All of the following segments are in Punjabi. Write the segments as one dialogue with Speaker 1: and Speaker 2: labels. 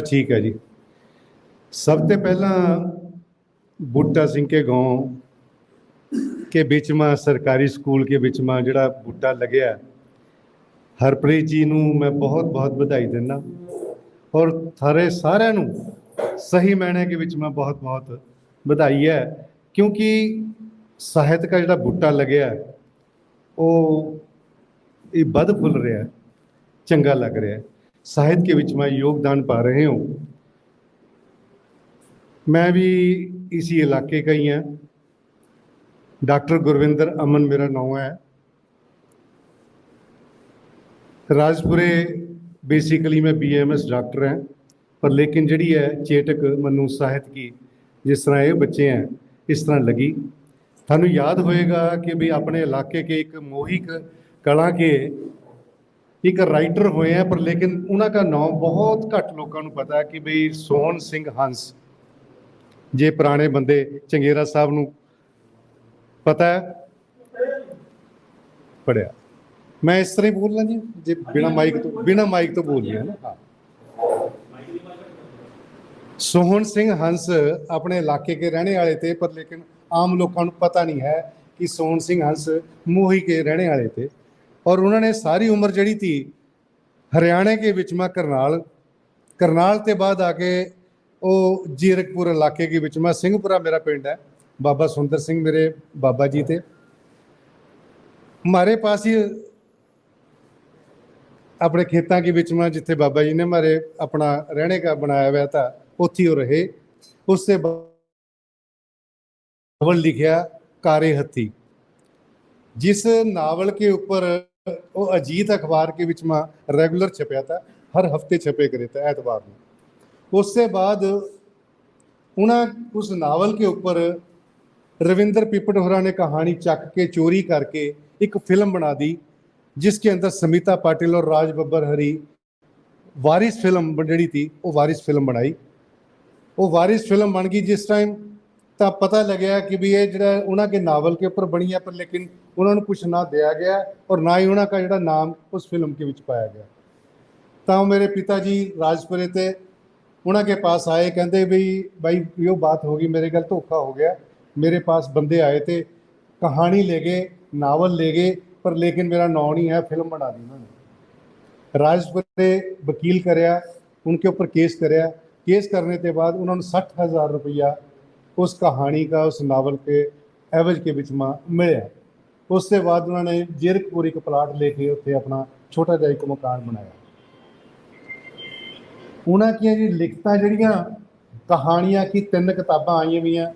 Speaker 1: ਠੀਕ ਹੈ ਜੀ। ਸਭ ਤੋਂ ਪਹਿਲਾਂ ਬੂਟਾ ਸਿੰਘ ਕੇ گاؤں ਕੇ ਵਿੱਚ ਮਾ ਸਰਕਾਰੀ ਸਕੂਲ ਕੇ ਵਿੱਚ ਮਾ ਜਿਹੜਾ ਬੂਟਾ ਲੱਗਿਆ ਹਰਪ੍ਰੀਤ ਜੀ ਨੂੰ ਮੈਂ ਬਹੁਤ ਬਹੁਤ ਵਧਾਈ ਦਿੰਦਾ ਔਰ ਥਾਰੇ ਸਾਰਿਆਂ ਨੂੰ ਸਹੀ ਮਾਇਨੇ ਕੇ ਵਿੱਚ ਮੈਂ ਬਹੁਤ ਬਹੁਤ ਵਧਾਈ ਹੈ ਕਿਉਂਕਿ ਸਾਹਿਤ ਦਾ ਜਿਹੜਾ ਬੂਟਾ ਲੱਗਿਆ ਉਹ ਇਹ ਵੱਧ ਫੁੱਲ ਰਿਹਾ ਚੰਗਾ ਲੱਗ ਰਿਹਾ ਸਾਹਿਤ के ਵਿੱਚ ਮੈਂ योगदान पा रहे हूँ मैं भी इसी इलाके का ही हैं डॉक्टर गुरविंदर अमन मेरा नाम है राजपुरे बेसिकली मैं बीएमएस डॉक्टर हैं पर लेकिन जड़ी है चेटक मनु ਸਾਹਿਤ की जिस तरह ये बच्चे हैं इस तरह लगी ਤੁਹਾਨੂੰ ਯਾਦ ਹੋਏਗਾ ਕਿ ਵੀ ਆਪਣੇ ਇਲਾਕੇ ਕੇ ਇੱਕ ਮੋਹਿਕ ਕਲਾ ਕੇ ਇੱਕ ਰਾਈਟਰ ਹੋਏ ਆ ਪਰ ਲੇਕਿਨ ਉਹਨਾਂ ਦਾ ਨਾਮ ਬਹੁਤ ਘੱਟ ਲੋਕਾਂ ਨੂੰ ਪਤਾ ਹੈ ਕਿ ਬਈ ਸੋਹਣ ਸਿੰਘ ਹੰਸ, ਜੇ ਪੁਰਾਣੇ ਬੰਦੇ ਚੰਗੇਰਾ ਸਾਹਿਬ ਨੂੰ ਪਤਾ ਹੈ? ਪੜਿਆ ਮੈਂ ਇਸ ਤਰ੍ਹਾਂ ਹੀ ਬੋਲਣਾ ਜੀ, ਜੇ ਬਿਨਾ ਮਾਈਕ ਤੋਂ, ਬਿਨਾ ਮਾਈਕ ਤੋਂ ਬੋਲ ਰਿਹਾ ਨਾ। ਹਾਂ। ਸੋਹਣ ਸਿੰਘ ਹੰਸ ਆਪਣੇ ਇਲਾਕੇ ਕੇ ਰਹਿਣੇ ਵਾਲੇ ਤੇ, ਪਰ ਲੇਕਿਨ ਆਮ ਲੋਕਾਂ ਨੂੰ ਪਤਾ ਨਹੀਂ ਹੈ ਕਿ ਸੋਹਣ ਸਿੰਘ ਹੰਸ ਮੋਹੀ ਕੇ ਰਹਿਣੇ ਵਾਲੇ ਤੇ। ਔਰ ਉਹਨਾਂ ਨੇ ਸਾਰੀ ਉਮਰ ਜਿਹੜੀ ਥੀ ਹਰਿਆਣੇ ਕੇ ਵਿੱਚ ਮਾ ਕਰਨਾਲ ਕਰਨਾਲ ਤੇ ਬਾਅਦ ਆ ਕੇ ਉਹ ਜੀਰਕਪੁਰ ਇਲਾਕੇ ਦੇ ਵਿੱਚ ਮੈਂ ਸਿੰਘਪੁਰਾ ਮੇਰਾ ਪਿੰਡ ਹੈ ਬਾਬਾ ਸੁੰਦਰ ਸਿੰਘ ਮੇਰੇ ਬਾਬਾ ਜੀ ਤੇ ਮਾਰੇ ਪਾਸ ਹੀ ਆਪਣੇ ਖੇਤਾਂ ਦੇ ਵਿੱਚ ਮੈਂ ਜਿੱਥੇ ਬਾਬਾ ਜੀ ਨੇ ਮਾਰੇ ਆਪਣਾ ਰਹਿਣੇ ਦਾ ਬਣਾਇਆ ਹੋਇਆ ਤਾਂ ਉੱਥੇ ਹੀ ਉਹ ਰਹੇ ਉਸ ਤੋਂ ਨਾਵਲ ਲਿਖਿਆ ਕਾਰੇ ਹੱਥੀ जिस नावल के ऊपर वो अजीत अखबार के विच में रेगुलर छपया था हर हफ्ते छपे करे थे एतवार में उससे बाद उन्हें उस नावल के ऊपर रविंदर पिपट होरा ने कहानी चक के चोरी करके एक फिल्म बना दी जिसके अंदर समिता पाटिल और राज बब्बर हरी वारिस फिल्म जड़ी थी वो वारिस फिल्म बनाई वो वारिस फिल्म बन गई जिस टाइम ਤਾਂ ਪਤਾ ਲੱਗਿਆ ਕਿ ਵੀ ਇਹ ਜਿਹੜਾ ਉਹਨਾਂ ਦੇ ਨਾਵਲ ਕੇ ਉੱਪਰ ਬਣੀ ਹੈ, ਪਰ ਲੇਕਿਨ ਉਹਨਾਂ ਨੂੰ ਕੁਛ ਨਾ ਦਿਆ ਗਿਆ ਔਰ ਨਾ ਹੀ ਉਹਨਾਂ ਦਾ ਜਿਹੜਾ ਨਾਮ ਉਸ ਫਿਲਮ ਕੇ ਵਿੱਚ ਪਾਇਆ ਗਿਆ। ਤਾਂ ਮੇਰੇ ਪਿਤਾ ਜੀ ਰਾਜਪੁਰੇ ਤੇ ਉਹਨਾਂ ਕੇ ਪਾਸ ਆਏ, ਕਹਿੰਦੇ ਵੀ ਬਾਈ ਇਹੋ ਬਾਤ ਹੋ ਗਈ, ਮੇਰੇ ਗੱਲ ਧੋਖਾ ਹੋ ਗਿਆ। ਮੇਰੇ ਪਾਸ ਬੰਦੇ ਆਏ ਤੇ ਕਹਾਣੀ ਲੈ ਗਏ, ਨਾਵਲ ਲੈ ਗਏ, ਪਰ ਲੇਕਿਨ ਮੇਰਾ ਨਾਂ ਨਹੀਂ ਹੈ, ਫਿਲਮ ਬਣਾ ਦੀ ਉਹਨਾਂ ਨੇ। ਰਾਜਪੁਰੇ ਵਕੀਲ ਕਰਿਆ, ਉਨਕੇ ਉੱਪਰ ਕੇਸ ਕਰਿਆ। ਕੇਸ ਕਰਨੇ ਤੇ ਬਾਅਦ ਉਹਨਾਂ ਨੂੰ 60000 ਰੁਪਇਆ उस कहानी का उस नावल के एवज के ਵਿੱਚ ਮਾ ਮਿਲਿਆ ਉਸ ਤੋਂ ਬਾਅਦ ਉਹਨਾਂ ਨੇ ਜੀਰਕਪੁਰ ਇੱਕ ਪਲਾਟ ਲੈ ਕੇ ਉੱਥੇ ਆਪਣਾ ਛੋਟਾ ਜਿਹਾ ਇੱਕ ਮਕਾਨ ਬਣਾਇਆ ਉਹਨਾਂ ਦੀਆਂ ਜੀ ਲਿਖਤਾਂ ਜਿਹੜੀਆਂ ਕਹਾਣੀਆਂ ਕੀ ਤਿੰਨ ਕਿਤਾਬਾਂ ਆਈਆਂ ਵੀਆਂ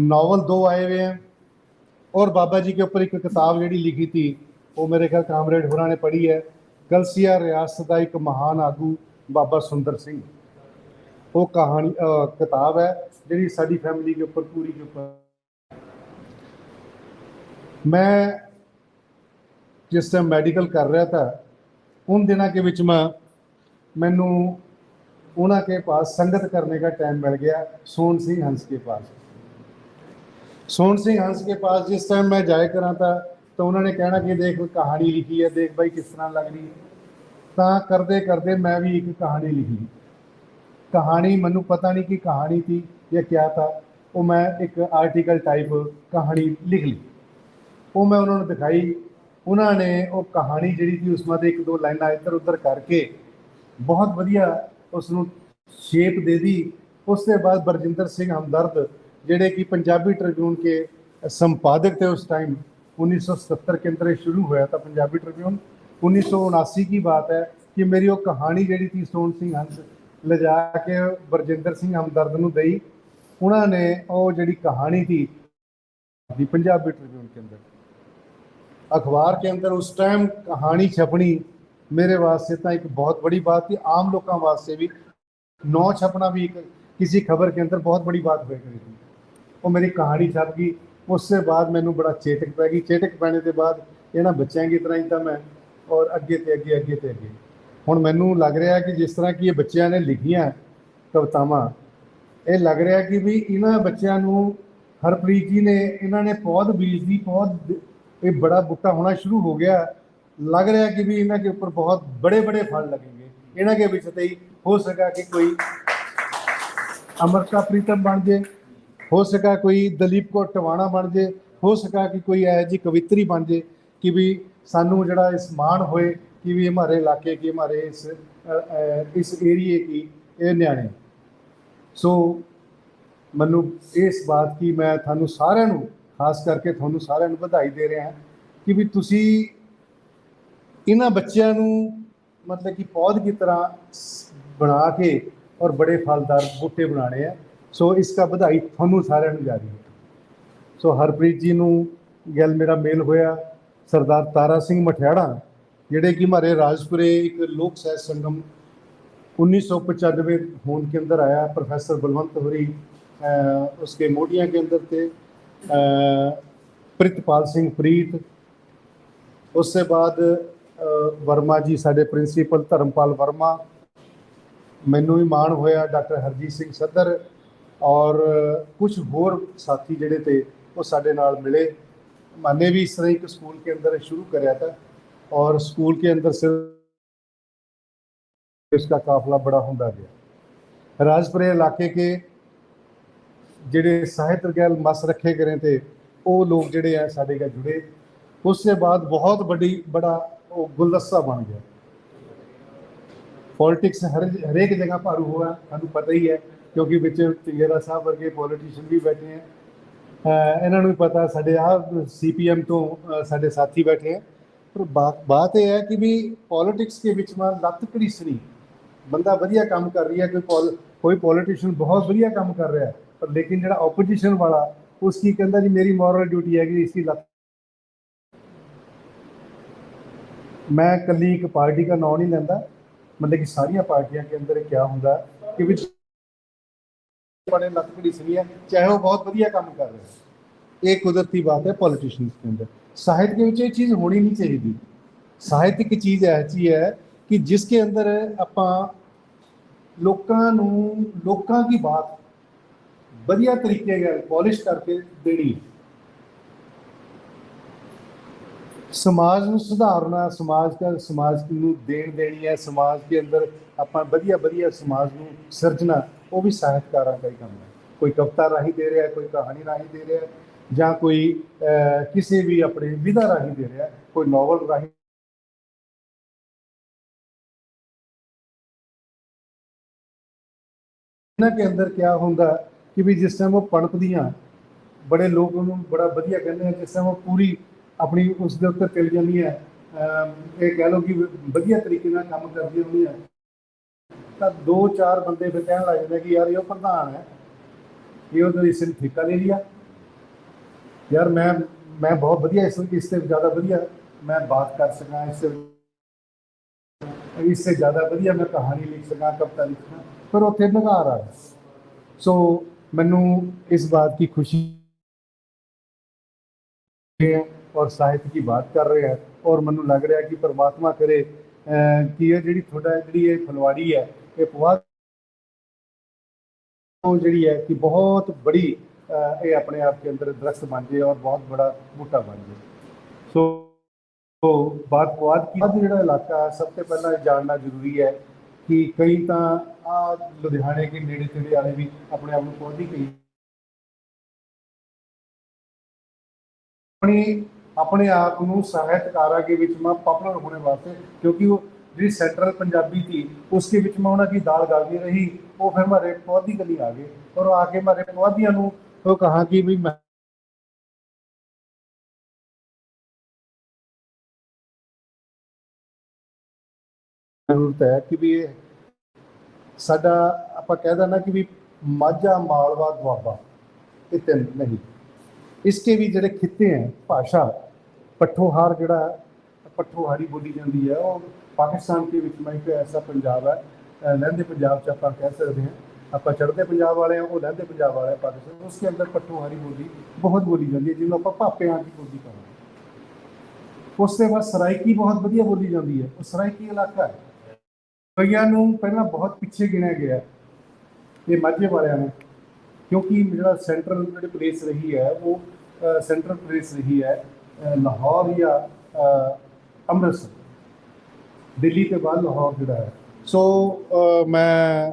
Speaker 1: ਨਾਵਲ ਦੋ ਆਏ ਹੋਏ हैं और बाबा जी के ऊपर एक किताब ਜਿਹੜੀ ਲਿਖੀ थी ਉਹ ਮੇਰੇ ਖਿਆਲ ਕਾਮਰੇਡ ਹੋਰਾਂ ਨੇ ਪੜ੍ਹੀ ਹੈ ਕਲਸੀਆ ਰਿਆਸਤ ਦਾ ਇੱਕ ਮਹਾਨ ਆਗੂ ਬਾਬਾ ਸੁੰਦਰ ਸਿੰਘ ਉਹ ਕਹਾਣੀ ਅਹ ਕਿਤਾਬ ਹੈ ਜਿਹੜੀ ਸਾਡੀ ਫੈਮਿਲੀ ਦੇ ਉੱਪਰ ਪੂਰੀ ਦੇ ਉੱਪਰ ਮੈਂ ਜਿਸ ਟਾਈਮ ਮੈਡੀਕਲ ਕਰ ਰਿਹਾ था उन दिनों के ਵਿੱਚ ਮੈਂ ਮੈਨੂੰ ਉਹਨਾਂ के पास संगत करने का टाइम मिल गया सोन सिंह हंस के पास सोन सिंह हंस के पास जिस टाइम मैं जाया करा था तो उन्होंने कहना कि देख कहानी लिखी है देख भाई किस तरह लग रही है ਤਾਂ ਕਰਦੇ ਕਰਦੇ ਮੈਂ ਵੀ ਇੱਕ ਕਹਾਣੀ ਲਿਖੀ ਕਹਾਣੀ ਮੈਨੂੰ ਪਤਾ ਨਹੀਂ ਕਿ ਕਹਾਣੀ ਥੀ ਜਾਂ ਕਿਆ ਥਾ ਉਹ ਮੈਂ ਇੱਕ ਆਰਟੀਕਲ ਟਾਈਪ ਕਹਾਣੀ ਲਿਖ ਲਈ ਉਹ ਮੈਂ ਉਹਨਾਂ ਨੂੰ ਦਿਖਾਈ ਉਹਨਾਂ ਨੇ ਉਹ ਕਹਾਣੀ ਜਿਹੜੀ ਸੀ ਉਸ ਦੇ ਇੱਕ ਦੋ ਲਾਈਨਾਂ ਇੱਧਰ ਉੱਧਰ ਕਰਕੇ ਬਹੁਤ ਵਧੀਆ ਉਸ ਨੂੰ ਸ਼ੇਪ ਦੇ ਦੀ ਉਸ ਤੋਂ ਬਾਅਦ ਬਰਜਿੰਦਰ ਸਿੰਘ ਹਮਦਰਦ ਜਿਹੜੇ ਕਿ ਪੰਜਾਬੀ ਟ੍ਰਿਬਿਊਨ ਕੇ ਸੰਪਾਦਕ थे उस टाइम 1977 के अंदर ये शुरू हुआ था पंजाबी ट्रिब्यून उन्नीस की बात है कि मेरी वो कहानी ਜਿਹੜੀ थी सोन सिंह हंस ਲਿਜਾ ਕੇ ਬਰਜਿੰਦਰ ਸਿੰਘ ਹਮਦਰਦ ਨੂੰ ਦਈ ਉਹਨਾਂ ਨੇ ਉਹ ਜਿਹੜੀ ਕਹਾਣੀ थी ਦੀ पंजाबी ट्रिब्यून के अंदर अखबार के अंदर उस टाइम कहानी छपनी मेरे वास्ते तो एक बहुत बड़ी बात थी आम लोगों वास्ते भी नौ छपना भी एक किसी खबर के अंदर बहुत बड़ी बात हुआ करी थी ਉਹ ਮੇਰੀ ਕਹਾਣੀ ਛਪ ਗਈ ਉਸ ਤੋਂ ਬਾਅਦ ਮੈਨੂੰ ਬੜਾ ਚੇਤਕ ਪੈ ਗਈ ਚੇਤਕ ਪੈਣੇ ਦੇ ਬਾਅਦ ਇਹਨਾਂ ਬੱਚਿਆਂ ਦੀ ਤਰ੍ਹਾਂ ਹੀ ਤਾਂ ਮੈਂ ਔਰ ਅੱਗੇ ਤੇ ਅੱਗੇ ਅੱਗੇ ਤੇ ਅੱਗੇ ਹੁਣ ਮੈਨੂੰ ਲੱਗ ਰਿਹਾ ਕਿ ਜਿਸ ਤਰ੍ਹਾਂ ਕਿ ਇਹ ਬੱਚਿਆਂ ਨੇ ਲਿਖੀਆਂ ਕਵਤਾਵਾਂ, ਇਹ ਲੱਗ ਰਿਹਾ ਕਿ ਵੀ ਇਹਨਾਂ ਬੱਚਿਆਂ ਨੂੰ ਹਰਪ੍ਰੀਤ ਜੀ ਨੇ, ਇਹਨਾਂ ਨੇ ਪੌਦ ਬੀਜ ਦੀ ਪੌਦ ਇਹ ਬੜਾ ਬੁੱਟਾ ਹੋਣਾ ਸ਼ੁਰੂ ਹੋ ਗਿਆ। ਲੱਗ ਰਿਹਾ ਕਿ ਵੀ ਇਹਨਾਂ ਦੇ ਉੱਪਰ ਬਹੁਤ ਬੜੇ ਬੜੇ ਫਲ ਲੱਗेंगे ਇਹਨਾਂ ਦੇ ਵਿੱਚ ਤੇ ਹੋ ਸਕਾ ਕਿ ਕੋਈ ਅਮਰਤਾ ਪ੍ਰੀਤਮ ਬਣ ਜੇ, ਹੋ ਸਕਾ ਕੋਈ ਦਲੀਪ ਕੋ ਟਵਾਣਾ ਬਣ ਜੇ, ਹੋ ਸਕਾ ਕਿ ਕੋਈ ਐ ਜੀ ਕਵਿਤਰੀ ਬਣ ਜੇ ਕਿ ਵੀ ਸਾਨੂੰ ਜਿਹੜਾ ਇਸ ਮਾਣ ਹੋਏ ਕਿ ਵੀ ਹਮਾਰੇ ਇਲਾਕੇ ਕੀ ਹਮਾਰੇ ਇਸ ਅ, ਅ, ਇਸ ਏਰੀਏ ਕੀ ਇਹ ਨਿਆਣੇ। ਸੋ ਮੈਨੂੰ ਇਸ ਬਾਤ ਕੀ ਮੈਂ ਤੁਹਾਨੂੰ ਸਾਰਿਆਂ ਨੂੰ ਖਾਸ ਕਰਕੇ ਤੁਹਾਨੂੰ ਸਾਰਿਆਂ ਨੂੰ ਵਧਾਈ ਦੇ ਰਿਹਾ ਕਿ ਵੀ ਤੁਸੀਂ ਇਹਨਾਂ ਬੱਚਿਆਂ ਨੂੰ ਮਤਲਬ ਕਿ ਪੌਦ ਕੀ ਤਰ੍ਹਾਂ ਬਣਾ ਕੇ ਔਰ ਬੜੇ ਫਲਦਾਰ ਬੂਟੇ ਬਣਾਣੇ ਆ। ਸੋ ਇਸ ਦਾ ਵਧਾਈ ਤੁਹਾਨੂੰ ਸਾਰਿਆਂ ਨੂੰ ਜਾਰੀ ਹੈ। ਸੋ ਹਰਪ੍ਰੀਤ ਜੀ ਨੂੰ ਗੱਲ ਮੇਰਾ ਮੇਲ ਹੋਇਆ। ਸਰਦਾਰ ਤਾਰਾ ਸਿੰਘ ਮਠਿਆੜਾ ਜਿਹੜੇ ਕਿ हमारे राजपुरे एक लोक साहित्य संगम 1995 होंद के अंदर आया प्रोफेसर बलवंत होरी अ, उसके मोटियां के अंदर थे अ, ਪ੍ਰਿਤਪਾਲ ਸਿੰਘ ਪ੍ਰੀਤ ਉਸ ਤੋਂ ਬਾਅਦ ਅ, ਵਰਮਾ ਜੀ ਸਾਡੇ ਪ੍ਰਿੰਸੀਪਲ ਧਰਮਪਾਲ ਵਰਮਾ ਮੈਨੂੰ ਵੀ ਮਾਣ ਹੋਇਆ ਡਾਕਟਰ ਹਰਜੀਤ ਸਿੰਘ ਸੱਦਰ ਔਰ ਕੁਝ ਹੋਰ ਸਾਥੀ ਜਿਹੜੇ ਤੇ ਉਹ ਸਾਡੇ ਨਾਲ ਮਿਲੇ मैंने भी इस तरह एक स्कूल के अंदर शुरू कराया था और स्कूल के अंदर से इसका काफिला बड़ा ਹੁੰਦਾ ਗਿਆ ਰਾਜਪੁਰੇ ਇਲਾਕੇ ਕੇ ਜਿਹੜੇ ਸਾਹਿਤ ਗੈਲ ਮਸ ਰੱਖੇ ਕਰੇ ਤੇ ਉਹ ਲੋਕ ਜਿਹੜੇ ਆ ਸਾਡੇ ਨਾਲ ਜੁੜੇ ਉਸ ਤੋਂ ਬਾਅਦ ਬਹੁਤ ਵੱਡੀ ਬੜਾ ਉਹ ਗੁਲਦਸਤਾ ਬਣ ਗਿਆ ਪੋਲਿਟਿਕਸ ਹਰ ਹਰੇਕ ਜਗ੍ਹਾ ਭਾਰੂ ਹੋਇਆ ਤੁਹਾਨੂੰ ਪਤਾ ਹੀ ਹੈ ਕਿਉਂਕਿ ਵਿੱਚ ਚੰਗੇਰਾ ਸਾਹਿਬ ਵਰਗੇ ਪੋਲੀਟੀਸ਼ੀਅਨ ਵੀ ਬੈਠੇ ਆ ਅਹ ਇਹਨਾਂ ਨੂੰ ਵੀ ਪਤਾ ਸਾਡੇ ਆ ਸੀਪੀਐਮ ਤੋਂ ਅਹ ਸਾਡੇ ਸਾਥੀ ਬੈਠੇ ਆ ਪਰ ਬਾਤ ਬਾਤ ਇਹ ਹੈ ਕਿ ਵੀ ਪੋਲਿਟਿਕਸ ਦੇ ਵਿੱਚ ਮੈਂ ਲੱਤ ਘੜੀਸਣੀ। ਬੰਦਾ ਵਧੀਆ ਕੰਮ ਕਰ ਰਹੀ ਹੈ, ਕੋਈ ਪੋਲ ਕੋਈ ਪੋਲੀਟੀਸ਼ੀਅਨ ਬਹੁਤ ਵਧੀਆ ਕੰਮ ਕਰ ਰਿਹਾ ਪਰ ਲੇਕਿਨ ਜਿਹੜਾ ਆਪੋਜੀਸ਼ਨ ਵਾਲਾ, ਉਸ ਕੀ ਕਹਿੰਦਾ ਜੀ, ਮੇਰੀ ਮੋਰਲ ਡਿਊਟੀ ਹੈ ਕਿ ਇਸ ਦੀ ਲੱਤ ਮੈਂ ਕੱਲੀ ਇੱਕ ਪਾਰਟੀ ਦਾ ਨਾਂ ਨਹੀਂ ਲੈਂਦਾ। ਮਤਲਬ ਕਿ ਸਾਰੀਆਂ ਪਾਰਟੀਆਂ ਦੇ ਅੰਦਰ ਕੀ ਹੁੰਦਾ ਕਿ ਵੀ बड़े ਲੱਤ ਘੜੀਸਣੀ ਹੈ, ਚਾਹੇ ਉਹ ਬਹੁਤ ਵਧੀਆ ਕੰਮ ਕਰ ਰਿਹਾ ਇਹ ਕੁਦਰਤੀ ਬਾਤ ਹੈ ਪੋਲੀਟੀਸ਼ੀਅਨਸ ਦੇ ਅੰਦਰ। ਸਾਹਿਤ ਦੇ ਵਿੱਚ ਇਹ ਚੀਜ਼ ਹੋਣੀ ਨਹੀਂ ਚਾਹੀਦੀ। ਸਾਹਿਤ ਇੱਕ ਚੀਜ਼ ਐਸੀ ਹੈ ਕਿ ਜਿਸ ਕੇ ਅੰਦਰ ਆਪਾਂ ਲੋਕਾਂ ਨੂੰ ਲੋਕਾਂ ਦੀ ਬਾਤ ਵਧੀਆ ਤਰੀਕੇ ਨਾਲ ਪੋਲਿਸ਼ ਕਰਕੇ ਦੇਣੀ ਹੈ। ਸਮਾਜ ਨੂੰ ਸੁਧਾਰਨਾ ਸਮਾਜ ਦਾ ਸਮਾਜ ਨੂੰ ਦੇਣ ਦੇਣੀ ਹੈ ਸਮਾਜ ਦੇ ਅੰਦਰ ਆਪਾਂ ਵਧੀਆ ਵਧੀਆ ਸਮਾਜ ਨੂੰ ਸਿਰਜਣਾ ਉਹ ਵੀ ਸਾਹਿਤਕਾਰਾਂ ਦਾ ਹੀ ਕੰਮ ਹੈ। ਕੋਈ ਕਵਿਤਾ ਰਾਹੀਂ ਦੇ ਰਿਹਾ ਹੈ, ਕੋਈ ਕਹਾਣੀ ਰਾਹੀਂ ਦੇ ਰਿਹਾ ਹੈ, ਜਾਂ ਕੋਈ ਕਿਸੇ ਵੀ ਆਪਣੇ ਵਿਧਾ ਰਾਹੀਂ ਦੇ ਰਿਹਾ, ਕੋਈ ਨੋਵਲ ਰਾਹੀਂ। ਇਹਨਾਂ ਦੇ ਅੰਦਰ ਕੀ ਹੁੰਦਾ ਕਿ ਵੀ ਜਿਸ ਟਾਈਮ ਉਹ ਪਣਪਦੀਆਂ ਬੜੇ ਲੋਕ ਉਹਨੂੰ ਬੜਾ ਵਧੀਆ ਕਹਿੰਦੇ ਆ, ਜਿਸ ਟਾਈਮ ਉਹ ਪੂਰੀ ਆਪਣੀ ਉਸ ਦੇ ਉੱਤੇ ਚੱਲ ਜਾਂਦੀ ਹੈ ਇਹ ਕਹਿ ਲਓ ਕਿ ਵਧੀਆ ਤਰੀਕੇ ਨਾਲ ਕੰਮ ਕਰਦੀ ਹੁੰਦੀ ਹੈ ਤਾਂ ਦੋ ਚਾਰ ਬੰਦੇ ਫਿਰ ਕਹਿਣ ਲੱਗ ਜਾਂਦੇ ਕਿ ਯਾਰ ਇਹ ਉਹ ਪ੍ਰਧਾਨ ਹੈ, ਇਹ ਉਹ ਇਸ ਨੂੰ ਠੇਕਾ ਲੈ ਲਿਆ। ਯਾਰ ਮੈਂ ਮੈਂ ਬਹੁਤ ਵਧੀਆ ਇਸ ਇਸ ਤੇ ਜ਼ਿਆਦਾ ਵਧੀਆ ਮੈਂ ਬਾਤ ਕਰ ਸਕਾਂ, ਇਸ ਇਸ ਤੋਂ ਜ਼ਿਆਦਾ ਵਧੀਆ ਮੈਂ ਕਹਾਣੀ ਲਿਖ ਸਕਾਂ, ਕਵਿਤਾ ਲਿਖਾਂ ਪਰ ਉੱਥੇ ਨਗਾਰ ਆ। ਸੋ ਮੈਨੂੰ ਇਸ ਬਾਤ ਦੀ ਖੁਸ਼ੀ ਹੈ ਔਰ ਸਾਹਿਤ ਦੀ ਬਾਤ ਕਰ ਰਿਹਾ ਹੈ ਔਰ ਮੈਨੂੰ ਲੱਗ ਰਿਹਾ ਕਿ ਪਰਮਾਤਮਾ ਕਰੇ ਕਿ ਇਹ ਜਿਹੜੀ ਤੁਹਾਡਾ, ਜਿਹੜੀ ਇਹ ਫਲਵਾੜੀ ਹੈ, ਇਹ ਬਹੁਤ ਜਿਹੜੀ ਹੈ ਕਿ ਬਹੁਤ ਬੜੀ ਅਹ, ਇਹ ਆਪਣੇ ਆਪ के अंदर दरख्त बन जाए और बहुत बड़ा बूटा बन जाए ਸੋ तो बात बात की अब ਜਿਹੜਾ ਇਲਾਕਾ ਹੈ, ਸਭ ਤੋਂ ਪਹਿਲਾਂ ਇਹ ਜਾਣਨਾ ਜ਼ਰੂਰੀ ਹੈ ਕਿ ਕਈ ਤਾਂ ਆ ਲੁਧਿਆਣੇ ਦੇ ਨੇੜੇ ਤੇੜੇ ਵਾਲੇ ਵੀ ਆਪਣੇ ਆਪ ਨੂੰ ਪਹੁੰਚੀ ਕਈ ਆਪਣੀ ਆਪਣੇ ਆਪ ਨੂੰ ਸਾਹਿਤਕਾਰਾਂ ਦੇ ਵਿੱਚ ਮੈਂ ਪਪੂਲਰ ਹੋਣੇ ਵਾਸਤੇ ਕਿਉਂਕਿ ਉਹ ਜਿਹੜੀ ਸੈਂਟਰਲ ਪੰਜਾਬੀ थी उसके ਵਿੱਚ ਮੈਂ ਉਹਨਾਂ ਦੀ ਦਾਲ ਗਲਦੀ ਰਹੀ ਉਹ ਫਿਰ ਮਾਰੇ ਪੌਦੀ ਗਲੀ ਆ ਗਏ ਔਰ ਉਹ ਆ ਕੇ ਮਾਰੇ ਪੌਦੀਆਂ ਨੂੰ ਉਹ ਕਹਾ ਕਿ ਵੀ ਮੈਂ ਜ਼ਰੂਰਤ ਹੈ ਕਿ ਵੀ ਇਹ ਸਾਡਾ ਆਪਾਂ ਕਹਿ ਦਿੰਦਾ ਕਿ ਵੀ ਮਾਝਾ, ਮਾਲਵਾ, ਦੁਆਬਾ, ਇਹ ਤਿੰਨ ਨਹੀਂ। ਇਸਕੇ ਵੀ ਜਿਹੜੇ ਖਿੱਤੇ ਹੈ, ਭਾਸ਼ਾ, ਪੱਠੋਹਾਰ ਜਿਹੜਾ ਪੱਠੋਹਾਰੀ ਬੋਲੀ ਜਾਂਦੀ ਹੈ, ਉਹ ਪਾਕਿਸਤਾਨ ਦੇ ਵਿੱਚ ਮੈਂ ਇੱਕ ਐਸਾ ਪੰਜਾਬ ਹੈ ਲਹਿੰਦੇ ਪੰਜਾਬ ਚ ਆਪਾਂ ਕਹਿ ਸਕਦੇ ਹਾਂ। ਆਪਾਂ ਚੜ੍ਹਦੇ ਪੰਜਾਬ ਵਾਲੇ ਹਾਂ, ਉਹ ਲਹਿੰਦੇ ਪੰਜਾਬ ਵਾਲੇ ਹੈ ਪਾਕਿਸਤਾਨ ਉਸਕੇ ਅੰਦਰ ਪੱਠੋਹਾਰੀ ਬੋਲੀ ਬਹੁਤ ਬੋਲੀ ਜਾਂਦੀ ਹੈ, ਜਿਹਨੂੰ ਆਪਾਂ ਭਾਪਿਆਂ ਦੀ ਬੋਲੀ ਕਹਿੰਦੇ ਉਸ ਤੋਂ ਬਾਅਦ ਸਰਾਇਕੀ ਬਹੁਤ ਵਧੀਆ ਬੋਲੀ ਜਾਂਦੀ ਹੈ। ਉਹ ਸਰਾਇਕੀ ਇਲਾਕਾ ਹੈ। ਕਈਆਂ ਨੂੰ ਪਹਿਲਾਂ ਬਹੁਤ ਪਿੱਛੇ ਗਿਣਿਆ ਗਿਆ ਇਹ ਮਾਝੇ ਵਾਲਿਆਂ ਨੂੰ, ਕਿਉਂਕਿ ਜਿਹੜਾ ਸੈਂਟਰਲ ਜਿਹੜੀ ਪਲੇਸ ਰਹੀ ਹੈ, ਉਹ ਸੈਂਟਰਲ ਪਲੇਸ ਰਹੀ ਹੈ ਲਾਹੌਰ ਜਾਂ ਅੰਮ੍ਰਿਤਸਰ। ਦਿੱਲੀ ਤੋਂ ਬਾਅਦ ਲਾਹੌਰ ਜਿਹੜਾ ਹੈ। ਸੋ ਮੈਂ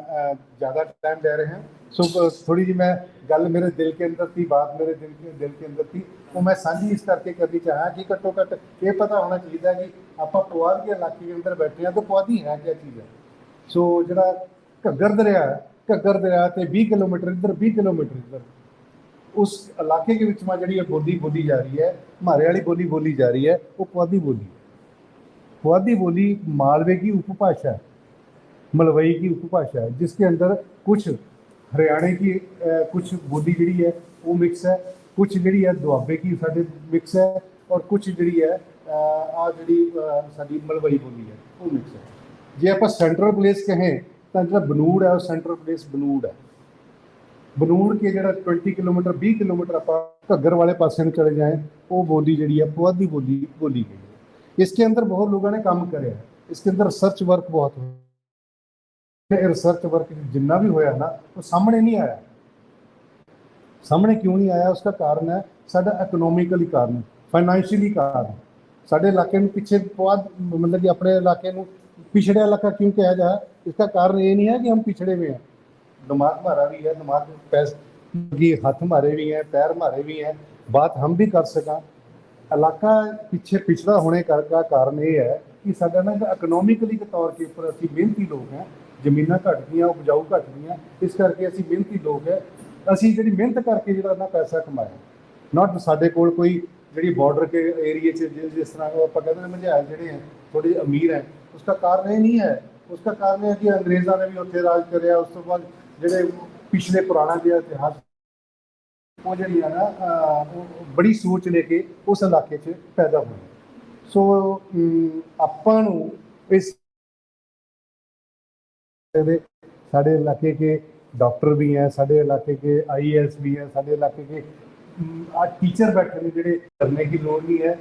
Speaker 1: ਜ਼ਿਆਦਾ ਟਾਈਮ ਲੈ ਰਿਹਾ। ਸੋ ਥੋੜੀ ਜਿਹੀ ਮੈਂ ਗੱਲ ਮੇਰੇ ਦਿਲ ਕੇ ਅੰਦਰ ਸੀ, ਬਾਤ ਮੇਰੇ ਦਿਲ ਕੇ ਦਿਲ ਕੇ ਅੰਦਰ ਸੀ। ਉਹ ਮੈਂ ਸਾਂਝੀ ਇਸ ਕਰਕੇ ਕਰਨੀ ਚਾਹਾਂ ਕਿ ਘੱਟੋ ਘੱਟ ਇਹ ਪਤਾ ਹੋਣਾ ਚਾਹੀਦਾ ਕਿ ਆਪਾਂ ਪੁਆਧ ਦੇ ਇਲਾਕੇ ਦੇ ਅੰਦਰ ਬੈਠੇ ਆ ਤਾਂ ਪੁਆਧੀ ਹੈ ਕੀ ਚੀਜ਼ ਹੈ। ਸੋ ਜਿਹੜਾ ਘੱਗਰ ਦਰਿਆ ਘੱਗਰ ਦਰਿਆ ਤੇ 20 ਕਿਲੋਮੀਟਰ ਇੱਧਰ 20 ਕਿਲੋਮੀਟਰ ਇੱਧਰ, ਉਸ ਇਲਾਕੇ ਦੇ ਵਿੱਚ ਮਾ ਜਿਹੜੀ ਇਹ ਬੋਲੀ ਬੋਲੀ ਜਾ ਰਹੀ ਹੈ ਮਾਰੇ ਵਾਲੀ ਬੋਲੀ ਬੋਲੀ ਜਾ ਰਹੀ ਹੈ, ਉਹ ਪੁਆਧੀ ਬੋਲੀ ਪੁਆਧੀ ਬੋਲੀ ਮਾਲਵੇ ਦੀ ਉਪਭਾਸ਼ਾ ਹੈ? ਮਲਵਈ ਦੀ ਉਪਭਾਸ਼ਾ ਹੈ, ਜਿਸ ਦੇ ਅੰਦਰ कुछ ਹਰਿਆਣੇ की कुछ बोली ਜਿਹੜੀ ਹੈ, ਉਹ ਮਿਕਸ ਹੈ कुछ ਜਿਹੜੀ ਹੈ ਦੁਆਬੇ की ਸਾਡੇ ਮਿਕਸ ਹੈ ਔਰ कुछ ਜਿਹੜੀ ਹੈ ਆ ਜਿਹੜੀ ਸਾਡੀ ਮਲਵਈ ਬੋਲੀ ਹੈ, ਉਹ ਮਿਕਸ ਹੈ। ਜੇ ਆਪਾਂ ਸੈਂਟਰਲ ਪਲੇਸ ਕਹੇ, ਤਾਂ ਜਿਹੜਾ ਬਨੂੜ ਹੈ, ਉਹ ਸੈਂਟਰਲ ਪਲੇਸ ਬਨੂੜ ਹੈ। ਬਨੂੜ ਕੇ ਜਿਹੜਾ 20 ਕਿਲੋਮੀਟਰ 20 ਕਿਲੋਮੀਟਰ ਆਪਾਂ ਘੱਗਰ ਵਾਲੇ ਪਾਸੇ ਨੂੰ ਚਲੇ ਜਾਏ, ਉਹ ਬੋਲੀ ਜਿਹੜੀ ਹੈ, ਪੁਆਧੀ ਬੋਲੀ ਬੋਲੀ ਗਈ ਹੈ। ਇਸ ਦੇ ਅੰਦਰ ਬਹੁਤ ਲੋਕਾਂ ਨੇ ਕੰਮ ਕਰਿਆ, ਇਸ ਦੇ ਅੰਦਰ ਸਰਚ ਵਰਕ ਬਹੁਤ ਹੋਇਆ ਇਹ ਰਿਸਰਚ ਵਰਕ ਜਿੰਨਾ ਵੀ ਹੋਇਆ ਨਾ, ਉਹ ਸਾਹਮਣੇ ਨਹੀਂ ਆਇਆ। ਸਾਹਮਣੇ ਕਿਉਂ ਨਹੀਂ ਆਇਆ? ਉਸਦਾ ਕਾਰਨ ਹੈ ਸਾਡਾ ਇਕਨੋਮਿਕਲੀ ਕਾਰਨ ਫਾਈਨੈਂਸ਼ੀਅਲੀ ਕਾਰਨ। ਸਾਡੇ ਇਲਾਕੇ ਨੂੰ ਪਿੱਛੇ ਬਹੁਤ, ਮਤਲਬ ਕਿ ਆਪਣੇ ਇਲਾਕੇ ਨੂੰ ਪਿਛੜਿਆ ਇਲਾਕਾ ਕਿਉਂ ਕਿਹਾ ਜਾ ਇਸਦਾ ਕਾਰਨ ਇਹ ਨਹੀਂ ਹੈ ਕਿ ਹਮ ਪਿਛੜੇ ਹੋਏ ਹਾਂ। ਦਿਮਾਗ ਹਮਾਰਾ ਵੀ ਹੈ, ਦਿਮਾਗ ਪੈਸ, ਕਿ ਹੱਥ ਮਾਰੇ ਵੀ ਹੈ, ਪੈਰ ਮਾਰੇ ਵੀ ਹੈ। ਬਾਤ ਹਮ ਵੀ ਕਰ ਸਕਾਂ। ਇਲਾਕਾ ਪਿੱਛੇ ਪਿਛੜਾ ਹੋਣੇ ਕਰਕੇ ਕਾਰਨ ਇਹ ਹੈ ਕਿ ਸਾਡਾ ਨਾ ਇਕਨੋਮਿਕਲੀ ਤੌਰ ਤੇ ਉੱਪਰ ਅਸੀਂ ਬੇਨਤੀ ਲੋਕ ਹਾਂ। ਜ਼ਮੀਨਾਂ ਘਟ ਗਈਆਂ, ਉਪਜਾਊ ਘਟ ਗਈਆਂ, ਇਸ ਕਰਕੇ ਅਸੀਂ ਮਿਹਨਤੀ ਲੋਕ ਹੈ। ਅਸੀਂ ਜਿਹੜੀ ਮਿਹਨਤ ਕਰਕੇ ਜਿਹੜਾ ਨਾ ਪੈਸਾ ਕਮਾਇਆ। ਨਾਟ ਸਾਡੇ ਕੋਲ ਕੋਈ ਜਿਹੜੀ ਬਾਰਡਰ ਕੇ ਏਰੀਏ 'ਚ ਜਿਸ ਜਿਸ ਤਰ੍ਹਾਂ ਉਹ ਆਪਾਂ ਕਹਿੰਦੇ ਨੇ ਮਝਾਲ ਜਿਹੜੇ ਹੈ ਥੋੜੇ ਅਮੀਰ ਹੈ ਉਸਦਾ ਕਾਰਨ ਇਹ ਨਹੀਂ ਹੈ। ਉਸਦਾ ਕਾਰਨ ਇਹ ਹੈ ਕਿ ਅੰਗਰੇਜ਼ਾਂ ਨੇ ਵੀ ਉੱਥੇ ਰਾਜ ਕਰਿਆ, ਉਸ ਤੋਂ ਬਾਅਦ ਜਿਹੜੇ ਪਿਛਲੇ ਪੁਰਾਣਾ ਜਿਹੜਾ ਇਤਿਹਾਸ ਉਹ ਜਿਹੜੀ ਆ ਨਾ ਬੜੀ ਸੋਚ ਲੈ ਕੇ ਉਸ ਇਲਾਕੇ 'ਚ ਪੈਦਾ ਹੋਏ ਸੋ ਆਪਾਂ ਨੂੰ ਇਸ ਦੇ ਸਾਡੇ ਇਲਾਕੇ के डॉक्टर भी हैं ਸਾਡੇ ਇਲਾਕੇ के आईएएस भी हैं ਸਾਡੇ ਇਲਾਕੇ के ਆ ਟੀਚਰ ਬੈਠੇ ਨੇ ਜਿਹੜੇ ਕਰਨੇ ਦੀ ਲੋੜ ਨਹੀਂ ਹੈ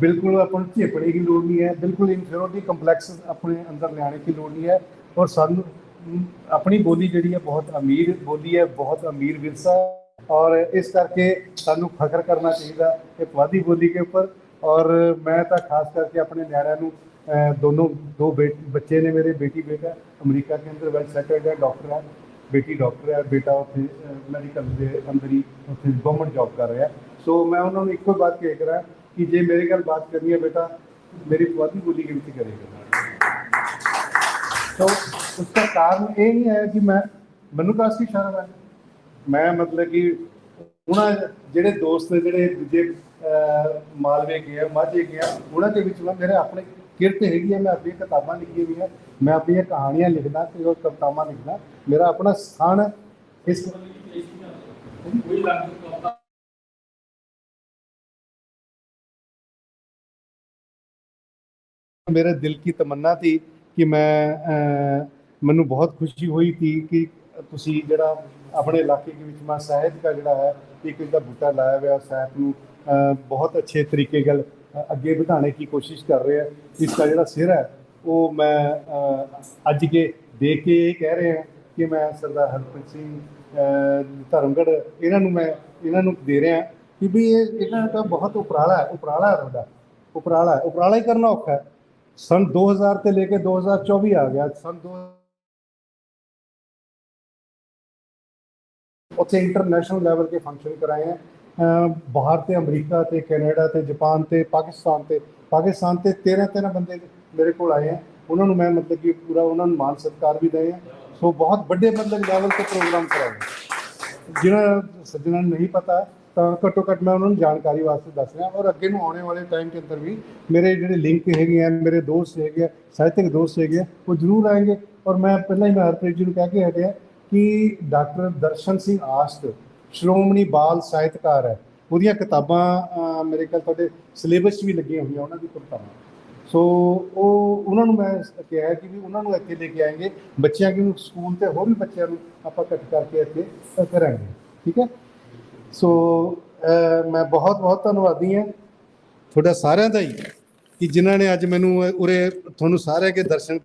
Speaker 1: ਬਿਲਕੁਲ ਆਪਾਂ ਨੂੰ ਝੇਪਣੇ ਦੀ ਲੋੜ ਨਹੀਂ ਹੈ ਬਿਲਕੁਲ ਇਨਫੀਰੀਅਰਿਟੀ ਕੰਪਲੈਕਸ ਆਪਣੇ ਅੰਦਰ ਲਿਆਣੇ ਦੀ ਲੋੜ ਨਹੀਂ ਹੈ ਔਰ ਸਾਨੂੰ ਅਮ, ਆਪਣੀ ਬੋਲੀ ਜਿਹੜੀ ਹੈ ਬਹੁਤ ਅਮੀਰ ਬੋਲੀ ਹੈ ਬਹੁਤ ਅਮੀਰ ਵਿਰਸਾ ਹੈ ਔਰ ਇਸ ਕਰਕੇ ਸਾਨੂੰ ਫਖਰ ਕਰਨਾ ਚਾਹੀਦਾ ਹੈ ਪੁਆਧੀ ਬੋਲੀ के ऊपर और मैं ਤਾਂ ਖਾਸ ਕਰਕੇ ਆਪਣੇ ਨਿਆਣਿਆਂ ਨੂੰ ਅਹ, दोनों दो बे, बच्चे ने मेरे बेटी बेटा अमेरिका के अंदर वेल सेटल्ड है डॉक्टर है ਬੇਟੀ ਡਾਕਟਰ ਹੈ ਬੇਟਾ ਉੱਥੇ ਮੈਡੀਕਲ ਦੇ ਅੰਦਰ ਹੀ ਉੱਥੇ ਗਵਰਨਮੈਂਟ ਜੌਬ ਕਰ ਰਿਹਾ ਸੋ ਮੈਂ ਉਹਨਾਂ ਨੂੰ ਇੱਕੋ ਬਾਤ ਕਹਿ ਕਰਾਂ ਕਿ ਜੇ ਮੇਰੇ ਨਾਲ ਬਾਤ ਕਰਨੀ ਹੈ ਬੇਟਾ ਮੇਰੀ ਪੁਆਧੀ ਬੋਲੀ के ਵਿੱਚ ਕਰੇਗਾ तो उसका कारण ये नहीं है कि मैं ਮੈਨੂੰ ਕਾਸੀ ਸ਼ਰਮ ਹੈ ਮੈਂ ਮਤਲਬ ਕਿ ਉਹਨਾਂ ਜਿਹੜੇ ਦੋਸਤ ਨੇ ਜਿਹੜੇ ਦੂਜੇ ਅਹ, ਮਾਲਵੇ ਗਏ ਆ ਮਾਝੇ ਗਏ ਆ ਉਹਨਾਂ ਦੇ ਵਿੱਚ ਮੈਂ ਮੇਰੇ ਆਪਣੇ ਕਿਰਤ ਹੈਗੀ ਹੈ ਮੈਂ ਆਪਣੀਆਂ ਕਿਤਾਬਾਂ ਲਿਖੀਆਂ ਹੋਈਆਂ ਮੈਂ ਆਪਣੀਆਂ ਕਹਾਣੀਆਂ ਲਿਖਦਾ ਤੇ ਉਹ ਕਵਿਤਾਵਾਂ ਲਿਖਦਾ ਮੇਰਾ ਆਪਣਾ ਸਥਾਨ ਹੈ ਇਸ मेरे दिल की तमन्ना थी कि मैं ਅਹ, ਮੈਨੂੰ ਬਹੁਤ ਖੁਸ਼ੀ ਹੋਈ ਥੀ ਕਿ ਤੁਸੀਂ ਜਿਹੜਾ ਆਪਣੇ ਇਲਾਕੇ ਦੇ ਵਿੱਚ ਮਾ ਸਾਹਿਤ ਦਾ ਜਿਹੜਾ ਹੈ ਇੱਕ ਇਹਦਾ ਬੂਟਾ ਲਾਇਆ ਹੋਇਆ ਸਾਹਿਤ ਨੂੰ ਅਹ, ਬਹੁਤ ਅੱਛੇ ਤਰੀਕੇ ਨਾਲ ਅ, ਅੱਗੇ ਵਧਾਣੇ ਦੀ ਕੋਸ਼ਿਸ਼ ਕਰ ਰਹੇ। ਆ ਇਸ ਦਾ ਜਿਹੜਾ ਸਿਰ ਹੈ, ਉਹ ਮੈਂ ਅੱਜ ਕੇ ਦੇਖ ਕੇ ਇਹ ਕਹਿ ਰਹੇ ਆ ਕਿ ਮੈਂ ਸਰਦਾਰ ਹਰਪ੍ਰੀਤ ਸਿੰਘ ਧਰਮਗੜ ਇਹਨਾਂ ਨੂੰ ਮੈਂ, ਇਹਨਾਂ ਨੂੰ ਦੇ ਰਿਹਾ ਕਿ ਵੀ ਇਹ, ਇਹਨਾਂ ਦਾ ਬਹੁਤ ਉਪਰਾਲਾ ਹੈ ਉਪਰਾਲਾ ਹੈ ਤੁਹਾਡਾ। ਉਪਰਾਲਾ ਹੈ। ਉਪਰਾਲਾ ਹੀ ਕਰਨਾ ਔਖਾ ਹੈ। ਸਨ 2000 ਤੇ ਲੈ ਕੇ 2024 ਆ ਗਿਆ। ਸਨ 2 ਉੱਥੇ ਇੰਟਰਨੈਸ਼ਨਲ ਲੈਵਲ ਕੇ ਫੰਕਸ਼ਨ ਕਰਾਏ ਆ। ਬਾਹਰ ਤੇ ਅਮਰੀਕਾ ਤੇ ਕੈਨੇਡਾ ਤੇ ਜਾਪਾਨ ਤੇ ਪਾਕਿਸਤਾਨ ਤੇ ਪਾਕਿਸਤਾਨ ਤੇ 13 13 ਬੰਦੇ ਮੇਰੇ ਕੋਲ ਆਏ ਹੈ ਉਹਨਾਂ ਨੂੰ ਮੈਂ ਮਤਲਬ ਕਿ ਪੂਰਾ ਉਹਨਾਂ ਨੂੰ ਮਾਨ ਸਤਿਕਾਰ ਵੀ ਦਏ ਹੈ ਸੋ ਬਹੁਤ ਵੱਡੇ ਮਤਲਬ ਲੈਵਲ ਤੇ ਪ੍ਰੋਗਰਾਮ ਕਰਾਏ। ਜਿਹਨਾਂ ਸੱਜਣਾਂ ਨੂੰ ਨਹੀਂ ਪਤਾ, ਤਾਂ ਘੱਟੋ ਘੱਟ ਮੈਂ ਉਹਨਾਂ ਨੂੰ ਜਾਣਕਾਰੀ ਵਾਸਤੇ ਦੱਸ ਰਿਹਾ। ਔਰ ਅੱਗੇ ਨੂੰ ਆਉਣੇ ਵਾਲੇ ਟਾਈਮ ਦੇ ਅੰਦਰ ਵੀ ਮੇਰੇ ਜਿਹੜੇ ਲਿੰਕ ਹੈਗੇ ਆ, ਮੇਰੇ ਦੋਸਤ ਹੈਗੇ ਆ, ਸਾਹਿਤਕ ਦੋਸਤ ਹੈਗੇ ਆ, ਉਹ ਜ਼ਰੂਰ ਆਏਗੇ। ਔਰ ਮੈਂ ਪਹਿਲਾਂ ਹੀ ਮੈਂ ਹਰਪ੍ਰੀਤ ਜੀ ਨੂੰ ਕਹਿ ਕੇ ਹਟਿਆ ਕਿ ਡਾਕਟਰ ਦਰਸ਼ਨ ਸਿੰਘ ਆਸਟ ਸ਼੍ਰੋਮਣੀ ਬਾਲ ਸਾਹਿਤਕਾਰ ਹੈ। ਉਹਦੀਆਂ ਕਿਤਾਬਾਂ ਮੇਰੇ ਖਿਆਲ ਤੁਹਾਡੇ ਸਿਲੇਬਸ 'ਚ ਵੀ ਲੱਗੀਆਂ ਹੋਈਆਂ ਉਹਨਾਂ ਦੀ ਕਿਤਾਬਾਂ। ਸੋ ਉਹ, ਉਹਨਾਂ ਨੂੰ ਮੈਂ ਕਿਹਾ ਕਿ ਵੀ ਉਹਨਾਂ ਨੂੰ ਇੱਥੇ ਲੈ ਕੇ ਆਏਗੇ। ਬੱਚਿਆਂ ਨੂੰ ਸਕੂਲ ਤੇ ਹੋਰ ਵੀ ਬੱਚਿਆਂ ਨੂੰ ਆਪਾਂ ਇਕੱਠ ਕਰਕੇ ਇੱਥੇ ਕਰਾਂਗੇ। ਠੀਕ ਹੈ? ਸੋ ਮੈਂ ਬਹੁਤ ਬਹੁਤ ਧੰਨਵਾਦੀ ਹਾਂ। ਤੁਹਾਡਾ ਸਾਰਿਆਂ ਦਾ ਹੀ ਕਿ ਜਿਨ੍ਹਾਂ ਨੇ ਅੱਜ ਮੈਨੂੰ ਉਰੇ, ਤੁਹਾਨੂੰ ਸਾਰਿਆਂ ਕੇ ਦਰਸ਼ਨ